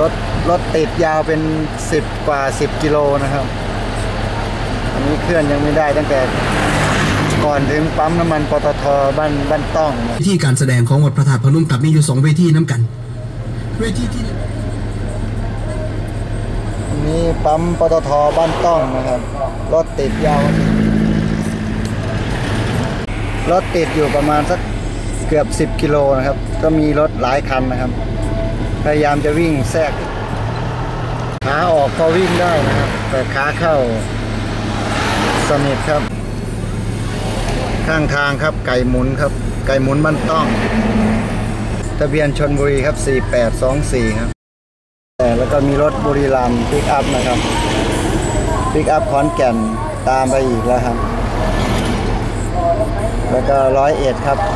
รถรถติดยาวเป็น 10 กว่า 10 กิโลนะครับ อันนี้เคลื่อนยังไม่ได้ตั้งแต่ก่อนถึงปั๊มน้ำมันปตทบ้านบ้านต้องนะวิธีการแสดงของวัดพระธาตุพนมกับมีอยู่สองเวทีน้ำกัน เวทีที่อันนี้ปั๊มปตทบ้านต้องนะครับ รถติดยาว รถติดอยู่ประมาณสักเกือบ 10 กิโลนะครับ ก็มีรถหลายคันนะครับ พยายามจะวิ่งแทรกขาออกก็วิ่งได้นะครับ แต่ขาเข้าสนิทครับ ข้างทางครับไก่หมุนครับ ไก่หมุนบ้นต้อง ทะเบียนชนบุรีครับ 4824 ครับ แต่แล้วก็มีรถบุรีรัมย์ปิกอัพนะครับปิกอัพขอนแก่นตามไปอีกแล้วครับ แล้วก็ร้อยเอ็ดครับ 6779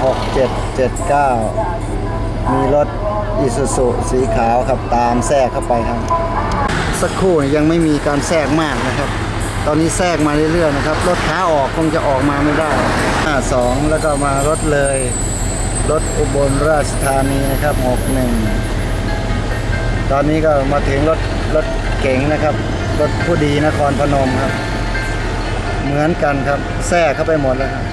มีรถอิสุสุสีขาวครับตามแทรกเข้าไปครับ สักครู่ยังไม่มีการแทรกมากนะครับ ตอนนี้แทรกมาเรื่อยๆนะครับ รถขาออกคงจะออกมาไม่ได้52แล้วก็มารถเลย รถอุบลราชธานีนะครับ61ตอนนี้ก็มาถึงรถรถเก๋งนะครับ รถผู้ดีนครพนมครับ เหมือนกันครับแทรกเข้าไปหมดแล้วครับ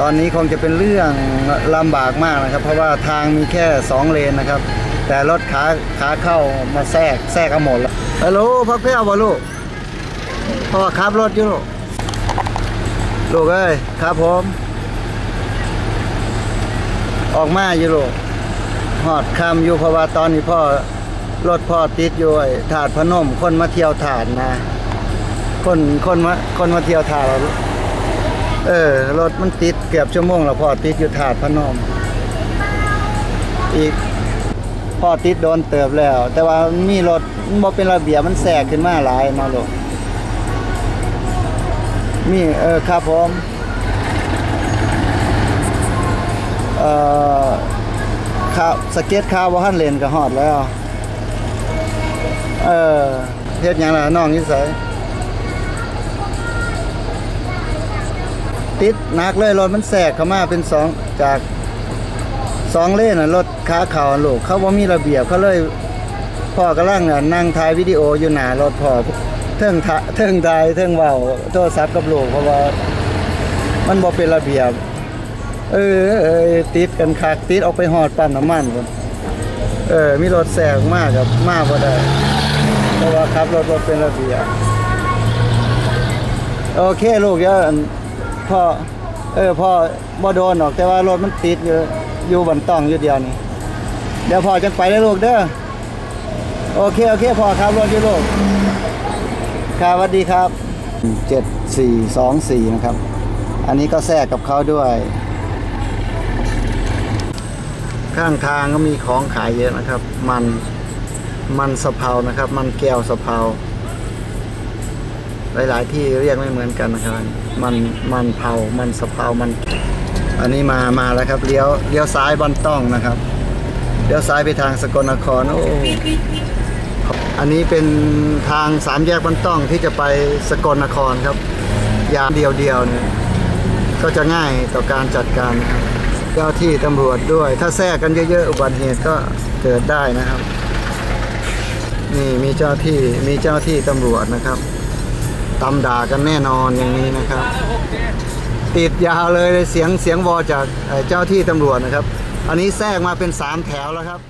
ตอนนี้คงจะเป็นเรื่องลำบากมากนะครับ เพราะว่าทางมีแค่สองเลนนะครับ แต่รถขาขาเข้ามาแทรกแทรกเอาหมดแล้วฮัลโหลพักเพี้ยวบ่ลูกพ่อขับรถอยู่ลูกลูกเอ้ยครับผม ออกมาอยู่ลูกหอดคำอยู่เพราะว่าตอนนี้พ่อรถพ่อติดอยู่ไอ้ถาดพนมคนมาเที่ยวถาดนะ คนคนมาคนมาเที่ยวถาด เออ รถมันติดเกือบชั่วโมงแล้วพ่อติดอยู่ถาดพนม อีกพ่อติดโดนเติบแล้ว แต่ว่ามีรถมันบ่เป็นระเบียบมันแสกขึ้นมาหลายมาลูกมีเออครับผมเอ่อข้าวสเก็ตข้าวว่าหันเลนก็ฮอดแล้ว เออเฮ็ดหยังล่ะน้องนิสัย ติดนักเลยรถมันแสกเข้ามาเป็นสองจากสองเลนน่ะรถขาเข่าลูกเขาบ่มีระเบียบเขาเลยพ่อกำลังน่ะนั่งถ่ายวิดีโออยู่หนารถพ่อเทิงทะเทิงถ่ายเทิงเว้าโทรศัพท์กับลูกเพราะว่ามันบ่เป็นระเบียบเออเออติดกันคักติดออกไปหอดปั๊มน้ำมันคนเออมีรถแซงมากครับมากพอได้เพราะว่าขับรถรถเป็นระเบียบโอเคลูกเดี๋ยวอัน พ่อเออพ่อบ่โดนหรอกแต่ว่ารถมันติดอยู่อยู่บนต้องอยู่เดียวนี่เดี๋ยวพ่อจะไปได้อลูกเด้อโอเคโอเคพ่อครับรถอยู่ลูกครับสวัสดีครับเจ็ดสี่สองสี่นะครับ อันนี้ก็แทรกกับเขาด้วย ข้างทางก็มีของขายเยอะนะครับ มันมันสะเพานะครับ มันแก้วสะเพา หลาย ๆ ที่เรียกไม่เหมือนกันนะครับ มันมันเผามันสะเพามัน อันนี้มามาแล้วครับเลี้ยวเลี้ยวซ้ายบอนต้องนะครับเลี้ยวซ้ายไปทางสกลนครโอ้อันนี้เป็นทางสามแยกบอนต้องที่จะไปสกลนครครับ ยามเดียวเดียวๆเนี่ยก็จะง่ายต่อการจัดการเจ้าที่ตำรวจด้วย ถ้าแทรกกันเยอะ ๆ อุบัติเหตุก็เกิดได้นะครับ นี่มีเจ้าที่มีเจ้าที่ตำรวจนะครับ ตำด่ากันแน่นอนอย่างนี้นะครับ ติดยาวเลยเสียงเสียงวอจากเจ้าที่ตำรวจนะครับ อันนี้แทรกมาเป็นสามแถวแล้วครับ